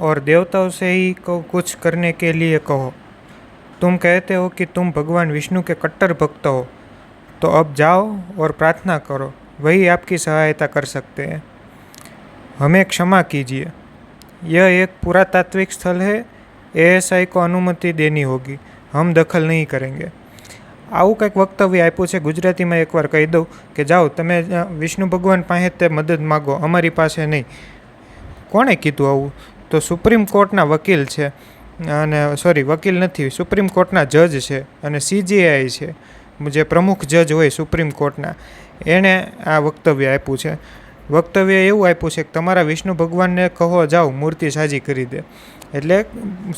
और देवताओं से ही को कुछ करने के लिए कहो तुम कहते हो कि तुम भगवान विष्णु के कट्टर भक्त हो तो अब जाओ और प्रार्थना करो वही आपकी सहायता कर सकते हैं हमें क्षमा कीजिए यह एक पुरातात्विक स्थल है एएसआई को अनुमति देनी होगी हम दखल નહીં કરેંગે આવું કંઈક વક્તવ્ય આપ્યું છે ગુજરાતીમાં એકવાર કહી દઉં કે જાઓ તમે અ, વિષ્ણુ ભગવાન પાસે તે મદદ માગો અમારી પાસે નહીં કોણે કીધું આવું તો સુપ્રીમ કોર્ટના વકીલ છે અને સોરી વકીલ નથી, સુપ્રીમ કોર્ટના જજ છે અને સીજીઆઈ છે. જે પ્રમુખ જજ હોય સુપ્રીમ કોર્ટના. એણે આ વક્તવ્ય આપ્યું છે. વક્તવ્ય એવું આપ્યું છે કે તમારા વિષ્ણુ ભગવાનને કહો, જાઓ, મૂર્તિ સાજી કરી દે. એટલે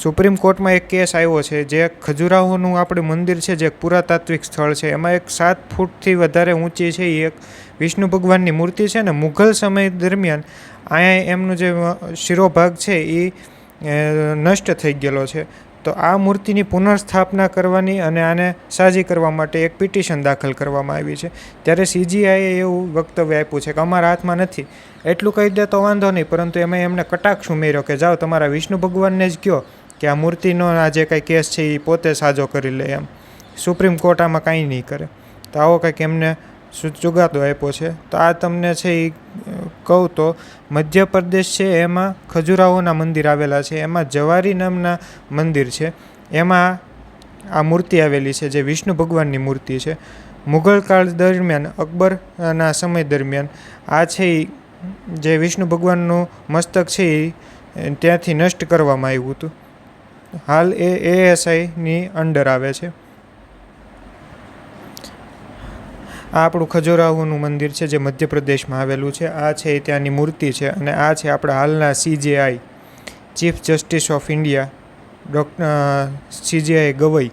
સુપ્રીમ કોર્ટમાં એક કેસ આવ્યો છે જે ખજુરાહોનું આપણું મંદિર છે, જે એક પુરાતાત્વિક સ્થળ છે. એમાં એક સાત ફૂટથી વધારે ઊંચી છે એ એક વિષ્ણુ ભગવાનની મૂર્તિ છે ને મુઘલ સમય દરમિયાન અહીંયા એમનું જે શિરોભાગ છે એ નષ્ટ થઈ ગયેલો છે. તો આ મૂર્તિની પુનઃસ્થાપના કરવાની અને આને સાજી કરવા માટે એક પિટિશન દાખલ કરવામાં આવી છે. ત્યારે સીજીઆઈએ એવું વક્તવ્ય આપ્યું છે કે અમારા હાથમાં નથી. એટલું કહી દે તો વાંધો નહીં, પરંતુ એમાં એમને કટાક્ષ ઉમેર્યો કે જાઓ તમારા વિષ્ણુ ભગવાનને જ કહો કે આ મૂર્તિનો આ જે કાંઈ કેસ છે એ પોતે સાજો કરી લે એમ. સુપ્રીમ કોર્ટ આમાં કાંઈ નહીં કરે. તો આવો કંઈક એમને ચુકાદો આપ્યો છે. તો આ તમને છે એ કહું તો મધ્યપ્રદેશ છે, એમાં ખજુરાહોના મંદિર આવેલા છે. એમાં જવારી નામના મંદિર છે. એમાં આ મૂર્તિ આવેલી છે, જે વિષ્ણુ ભગવાનની મૂર્તિ છે. મુઘલ કાળ દરમિયાન, અકબરના સમય દરમિયાન આ છે એ જે વિષ્ણુ ભગવાનનું મસ્તક છે એ ત્યાંથી નષ્ટ કરવામાં આવ્યું હતું. હાલ એ એએસઆઈની અંડર આવે છે. આ આપણું ખજોરાહોનું મંદિર છે, જે મધ્યપ્રદેશમાં આવેલું છે. આ છે એ ત્યાંની મૂર્તિ છે અને આ છે આપણા હાલના CJI chief justice of India doctor CJI Gavai.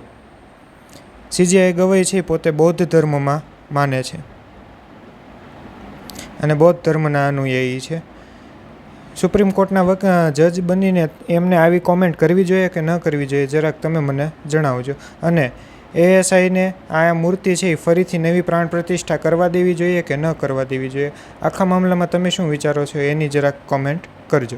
CJI Gavai છે પોતે બૌદ્ધ ધર્મમાં માને છે. અને બૌદ્ધ ધર્મના અનુયાયી છે. સુપ્રીમ કોર્ટના જજ બનીને એમને આવી કોમેન્ટ કરવી જોઈએ કે ન કરવી જોઈએ, જરાક તમે મને જણાવજો. અને એએસઆઈને આ મૂર્તિ છે એ ફરીથી નવી પ્રાણ પ્રતિષ્ઠા કરવા દેવી જોઈએ કે ન કરવા દેવી જોઈએ? આખા મામલામાં તમે શું વિચારો છો? એની જરાક કોમેન્ટ કરજો.